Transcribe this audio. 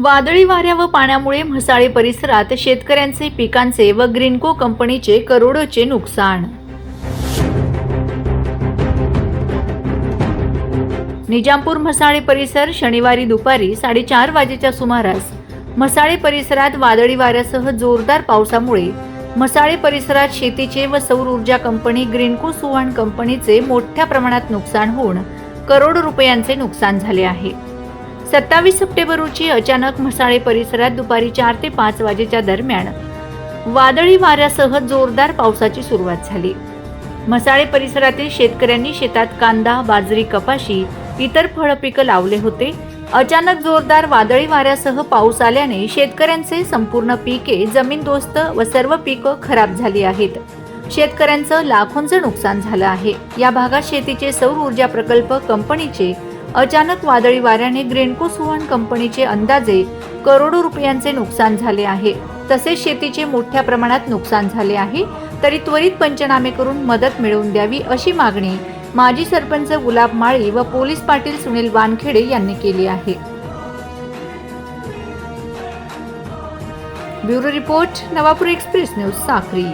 वादळी वाऱ्या व पाण्यामुळे म्हसाळे परिसरात शेतकऱ्यांचे पिकांचे व ग्रीनको कंपनीचे करोडोचे नुकसान. निजामपूर म्हसाळे परिसर शनिवारी दुपारी साडेचार वाजेच्या सुमारास म्हसाळे परिसरात वादळी वाऱ्यासह जोरदार पावसामुळे म्हसाळे परिसरात शेतीचे व सौर ऊर्जा कंपनी ग्रीनको सुहाण कंपनीचे मोठ्या प्रमाणात नुकसान होऊन करोड रुपयांचे नुकसान झाले आहे. सत्तावीस सप्टेंबर रोजी अचानक म्हसाळे परिसरात दुपारी चार ते पाच वाजेच्या दरम्यान वादळी वाऱ्यासह जोरदार पावसाची सुरुवात झाली. म्हसाळे परिसरातील शेतकऱ्यांनी शेतात कांदा बाजरी कपाशी इतर फळ पिकं लावले होते. अचानक जोरदार वादळी वाऱ्यासह पाऊस आल्याने शेतकऱ्यांचे संपूर्ण पिके जमीनदोस्त व सर्व पिकं खराब झाली आहेत. शेतकऱ्यांचं लाखोंचं नुकसान झालं आहे. या भागात शेतीचे सौर ऊर्जा प्रकल्प कंपनीचे अचानक वादळी वाऱ्याने ग्रेनको सुवर्ण कंपनीचे अंदाजे करोडो रुपयांचे नुकसान झाले आहे. तसेच शेतीचे मोठ्या प्रमाणात नुकसान झाले आहे. तरी त्वरित पंचनामे करून मदत मिळवून द्यावी अशी मागणी माजी सरपंच गुलाब माळी व पोलीस पाटील सुनील वानखेडे यांनी केली आहे. Bureau report Navapur express news Sakhri